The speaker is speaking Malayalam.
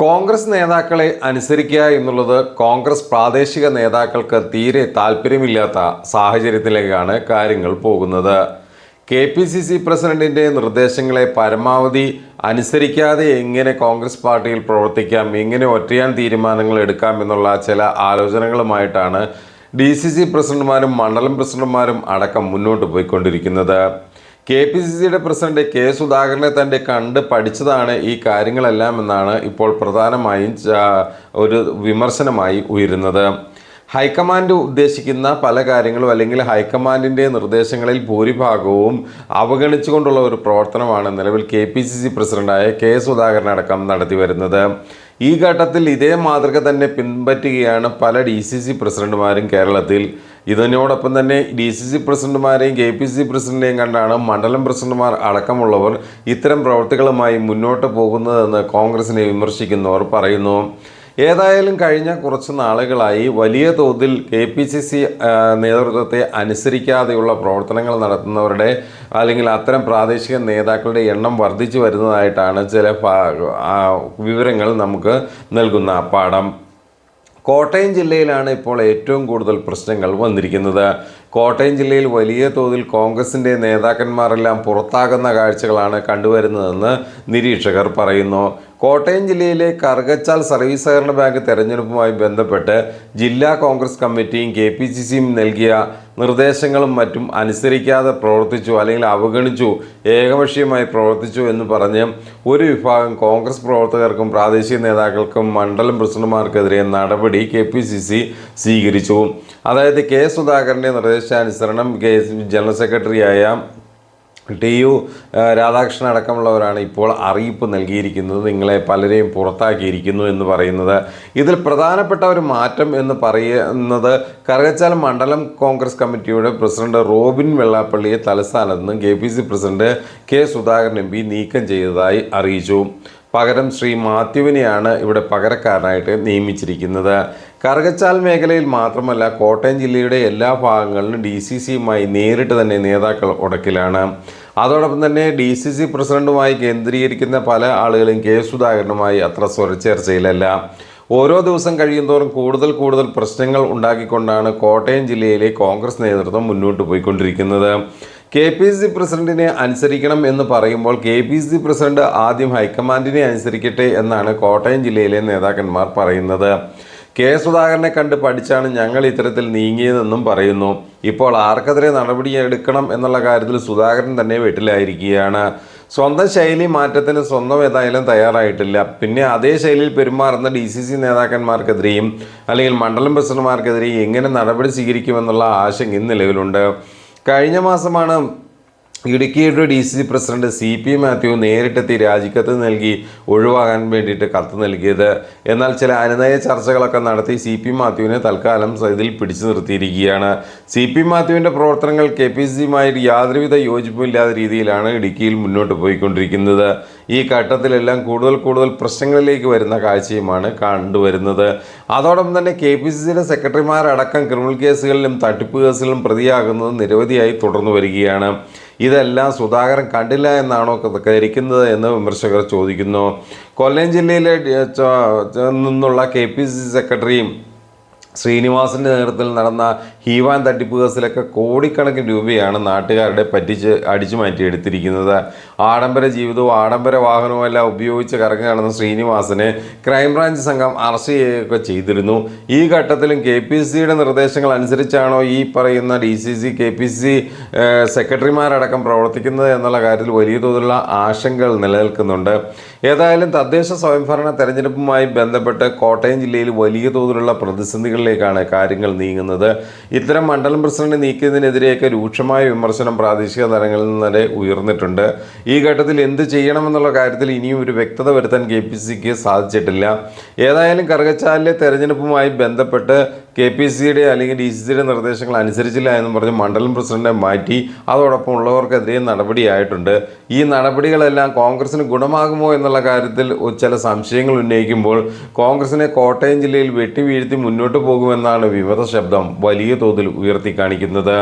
കോൺഗ്രസ് നേതാക്കളെ അനുസരിക്കുക എന്നുള്ളത് കോൺഗ്രസ് പ്രാദേശിക നേതാക്കൾക്ക് തീരെ താല്പര്യമില്ലാത്ത സാഹചര്യത്തിലേക്കാണ് കാര്യങ്ങൾ പോകുന്നത്. കെ പി സി സി പ്രസിഡന്റിന്റെ നിർദ്ദേശങ്ങളെ പരമാവധി അനുസരിക്കാതെ എങ്ങനെ കോൺഗ്രസ് പാർട്ടിയിൽ പ്രവർത്തിക്കാം എങ്ങനെ ഒറ്റയാൻ തീരുമാനങ്ങൾ എടുക്കാം എന്നുള്ള ചില ആലോചനകളുമായിട്ടാണ് ഡി സി സി പ്രസിഡന്റുമാരും മണ്ഡലം പ്രസിഡന്റുമാരും അടക്കം മുന്നോട്ട് പോയിക്കൊണ്ടിരിക്കുന്നത്. കെ പി സി സിയുടെ പ്രസിഡന്റ് കെ സുധാകരനെ തന്നെ കണ്ട് പഠിച്ചതാണ് ഈ കാര്യങ്ങളെല്ലാം എന്നാണ് ഇപ്പോൾ പ്രധാനമായും ഒരു വിമർശനമായി ഉയരുന്നത്. ഹൈക്കമാൻഡ് ഉദ്ദേശിക്കുന്ന പല കാര്യങ്ങളും അല്ലെങ്കിൽ ഹൈക്കമാൻഡിന്റെ നിർദ്ദേശങ്ങളിൽ ഭൂരിഭാഗവും അവഗണിച്ചുകൊണ്ടുള്ള ഒരു പ്രവർത്തനമാണ് നിലവിൽ കെ പി സി സി പ്രസിഡന്റായ കെ സുധാകരൻ അടക്കം നടത്തി വരുന്നത്. ഈ ഘട്ടത്തിൽ ഇതേ മാതൃക തന്നെ പിൻപറ്റുകയാണ് പല ഡി സി സി പ്രസിഡന്റുമാരും കേരളത്തിൽ. ഇതിനോടൊപ്പം തന്നെ ഡി സി സി പ്രസിഡന്റുമാരെയും കെ പി സി പ്രസിഡന്റിനെയും കണ്ടാണ് മണ്ഡലം പ്രസിഡന്റുമാർ അടക്കമുള്ളവർ ഇത്തരം പ്രവർത്തികളുമായി മുന്നോട്ട് പോകുന്നതെന്ന് കോൺഗ്രസിനെ വിമർശിക്കുന്നവർ പറയുന്നു. ഏതായാലും കഴിഞ്ഞ കുറച്ച് നാളുകളായി വലിയ തോതിൽ കെ പി സി സി നേതൃത്വത്തെ അനുസരിക്കാതെയുള്ള പ്രവർത്തനങ്ങൾ നടത്തുന്നവരുടെ അല്ലെങ്കിൽ അത്തരം പ്രാദേശിക നേതാക്കളുടെ എണ്ണം വർദ്ധിച്ചു വരുന്നതായിട്ടാണ് ചില വിവരങ്ങൾ നമുക്ക് നൽകുന്ന പാഠം. കോട്ടയം ജില്ലയിലാണ് ഇപ്പോൾ ഏറ്റവും കൂടുതൽ പ്രശ്നങ്ങൾ വന്നിരിക്കുന്നത്. കോട്ടയം ജില്ലയിൽ വലിയ തോതിൽ കോൺഗ്രസിന്റെ നേതാക്കന്മാരെല്ലാം പുറത്താകുന്ന കാഴ്ചകളാണ് കണ്ടുവരുന്നതെന്ന് നിരീക്ഷകർ പറയുന്നു. കോട്ടയം ജില്ലയിലെ കറുകച്ചാൽ സർവീസ് സഹകരണ ബാങ്ക് തെരഞ്ഞെടുപ്പുമായി ബന്ധപ്പെട്ട് ജില്ലാ കോൺഗ്രസ് കമ്മിറ്റിയും കെ പി സി സിയും നൽകിയ നിർദ്ദേശങ്ങളും മറ്റും അനുസരിക്കാതെ പ്രവർത്തിച്ചു അല്ലെങ്കിൽ അവഗണിച്ചു ഏകപക്ഷീയമായി പ്രവർത്തിച്ചു എന്ന് പറഞ്ഞ് ഒരു വിഭാഗം കോൺഗ്രസ് പ്രവർത്തകർക്കും പ്രാദേശിക നേതാക്കൾക്കും മണ്ഡലം പ്രസിഡന്റുമാർക്കെതിരെ നടപടി കെ പി സി സി സ്വീകരിച്ചു. അതായത് കെ സുധാകരന്റെ നിർദ്ദേശാനുസരണം കെ ജനറൽ സെക്രട്ടറിയായ ടി യു രാധാകൃഷ്ണൻ അടക്കമുള്ളവരാണ് ഇപ്പോൾ അറിയിപ്പ് നൽകിയിരിക്കുന്നത്. നിങ്ങളെ പലരെയും പുറത്താക്കിയിരിക്കുന്നു എന്ന് പറയുന്നത്. ഇതിൽ പ്രധാനപ്പെട്ട ഒരു മാറ്റം എന്ന് പറയുന്നത് കറുകച്ചാൽ മണ്ഡലം കോൺഗ്രസ് കമ്മിറ്റിയുടെ പ്രസിഡന്റ് റോബിൻ വെള്ളാപ്പള്ളിയെ തലസ്ഥാനത്ത് നിന്ന് K P C president K Sudhakaran M P നീക്കം ചെയ്തതായി അറിയിച്ചു. പകരം ശ്രീ മാത്യുവിനെയാണ് ഇവിടെ പകരക്കാരനായിട്ട് നിയമിച്ചിരിക്കുന്നത്. കറുകച്ചാൽ മേഖലയിൽ മാത്രമല്ല കോട്ടയം ജില്ലയുടെ എല്ലാ ഭാഗങ്ങളിലും ഡി സി സിയുമായി നേരിട്ട് തന്നെ നേതാക്കൾ ഉടക്കിലാണ് അതോടൊപ്പം തന്നെ ഡി സി സി പ്രസിഡന്റുമായി കേന്ദ്രീകരിക്കുന്ന പല ആളുകളും കെ സുധാകരനുമായി അത്ര സ്വരച്ചേർച്ചയിലല്ല ഓരോ ദിവസം കഴിയുന്തോറും കൂടുതൽ കൂടുതൽ പ്രശ്നങ്ങൾ ഉണ്ടാക്കിക്കൊണ്ടാണ് കോട്ടയം ജില്ലയിലെ കോൺഗ്രസ് നേതൃത്വം മുന്നോട്ട് പോയിക്കൊണ്ടിരിക്കുന്നത്. കെ പി സി പ്രസിഡന്റിനെ അനുസരിക്കണം എന്ന് പറയുമ്പോൾ കെ പി സി പ്രസിഡന്റ് ആദ്യം ഹൈക്കമാൻഡിനെ അനുസരിക്കട്ടെ എന്നാണ് കോട്ടയം ജില്ലയിലെ നേതാക്കന്മാർ പറയുന്നത്. കെ സുധാകരനെ കണ്ട് പഠിച്ചാണ് ഞങ്ങൾ ഇത്തരത്തിൽ നീങ്ങിയതെന്നും പറയുന്നു. ഇപ്പോൾ ആർക്കെതിരെ നടപടിയെടുക്കണം എന്നുള്ള കാര്യത്തിൽ സുധാകരൻ തന്നെ വീട്ടിലായിരിക്കുകയാണ്. സ്വന്തം ശൈലി മാറ്റത്തിന് സ്വന്തം ഏതായാലും തയ്യാറായിട്ടില്ല. പിന്നെ അതേ ശൈലിയിൽ പെരുമാറുന്ന ഡി സി സി നേതാക്കന്മാർക്കെതിരെയും അല്ലെങ്കിൽ മണ്ഡലം പ്രസിഡന്റുമാർക്കെതിരെയും എങ്ങനെ നടപടി സ്വീകരിക്കുമെന്നുള്ള ആശങ്ക നിലവിലുണ്ട്. കഴിഞ്ഞ മാസമാണ് ഇടുക്കിയുടെ D C C president C P Mathew നേരിട്ടെത്തി രാജിക്കത്ത് നൽകി ഒഴിവാകാൻ വേണ്ടിയിട്ട് കത്ത് നൽകിയത്. എന്നാൽ ചില അനുനയ ചർച്ചകളൊക്കെ നടത്തി സി പി മാത്യുവിനെ തൽക്കാലം ഇതിൽ പിടിച്ചു നിർത്തിയിരിക്കുകയാണ്. സി പി മാത്യുവിന്റെ പ്രവർത്തനങ്ങൾ കെ പി സി സിയുമായി യാതൊരുവിധ യോജിപ്പുമില്ലാത്ത രീതിയിലാണ് ഇടുക്കിയിൽ മുന്നോട്ട് പോയിക്കൊണ്ടിരിക്കുന്നത്. ഈ ഘട്ടത്തിലെല്ലാം കൂടുതൽ കൂടുതൽ പ്രശ്നങ്ങളിലേക്ക് വരുന്ന കാഴ്ചയുമാണ് കണ്ടുവരുന്നത്. അതോടൊപ്പം തന്നെ കെ പി സി സിയുടെ സെക്രട്ടറിമാരടക്കം ക്രിമിനൽ കേസുകളിലും തട്ടിപ്പ് കേസുകളിലും പ്രതിയാകുന്നത് നിരവധിയായി തുടർന്നു വരികയാണ്. ഇതെല്ലാം സുധാകരൻ കണ്ടില്ല എന്നാണോ കരിക്കുന്നത് എന്ന് വിമർശകർ ചോദിക്കുന്നു. കൊല്ലം ജില്ലയിലെ നിന്നുള്ള കെ പി സി സെക്രട്ടറിയും ശ്രീനിവാസന്റെ നേതൃത്വത്തിൽ നടന്ന ഹീവാൻ തട്ടിപ്പ് കേസിലൊക്കെ കോടിക്കണക്കിന് രൂപയാണ് നാട്ടുകാരുടെ പറ്റിച്ച് അടിച്ചു മാറ്റി എടുത്തിരിക്കുന്നത് ആഡംബര ജീവിതവും ആഡംബര വാഹനവും എല്ലാം ഉപയോഗിച്ച് കറങ്ങി നടന്ന ശ്രീനിവാസനെ ക്രൈംബ്രാഞ്ച് സംഘം അറസ്റ്റ് ചെയ്യുകയൊക്കെ ചെയ്തിരുന്നു. ഈ ഘട്ടത്തിലും കെ പി സിയുടെ നിർദ്ദേശങ്ങൾ അനുസരിച്ചാണോ ഈ പറയുന്ന D C C K P C സെക്രട്ടറിമാരടക്കം പ്രവർത്തിക്കുന്നത് എന്നുള്ള കാര്യത്തിൽ വലിയ തോതിലുള്ള ആശങ്കകൾ നിലനിൽക്കുന്നുണ്ട്. ഏതായാലും തദ്ദേശ സ്വയംഭരണ തെരഞ്ഞെടുപ്പുമായി ബന്ധപ്പെട്ട് കോട്ടയം ജില്ലയിൽ വലിയ തോതിലുള്ള പ്രതിസന്ധികളിലേക്കാണ് കാര്യങ്ങൾ നീങ്ങുന്നത്. ഇത്തരം മണ്ഡലം പ്രസിഡന്റ് നീക്കിയതിനെതിരെയൊക്കെ രൂക്ഷമായ വിമർശനം പ്രാദേശിക തലങ്ങളിൽ നിന്ന് വരെ ഉയർന്നിട്ടുണ്ട്. ഈ ഘട്ടത്തിൽ എന്ത് ചെയ്യണമെന്നുള്ള കാര്യത്തിൽ ഇനിയും ഒരു വ്യക്തത വരുത്താൻ കെ പി സിക്ക് സാധിച്ചിട്ടില്ല. ഏതായാലും കറുകച്ചാലിലെ തെരഞ്ഞെടുപ്പുമായി ബന്ധപ്പെട്ട് കെ പി സിയുടെ അല്ലെങ്കിൽ ഡി സി സിയുടെ നിർദ്ദേശങ്ങൾ അനുസരിച്ചില്ല എന്നും പറഞ്ഞ് മണ്ഡലം പ്രസിഡന്റിനെ മാറ്റി. അതോടൊപ്പം ഉള്ളവർക്കെതിരെ നടപടിയായിട്ടുണ്ട്. ഈ നടപടികളെല്ലാം കോൺഗ്രസിന് ഗുണമാകുമോ എന്നുള്ള കാര്യത്തിൽ ചില സംശയങ്ങൾ ഉന്നയിക്കുമ്പോൾ കോൺഗ്രസിനെ കോട്ടയം ജില്ലയിൽ വെട്ടിവീഴ്ത്തി മുന്നോട്ട് പോകുമെന്നാണ് വിമത ശബ്ദം വലിയ തോതിൽ ഉയർത്തി കാണിക്കുന്നത്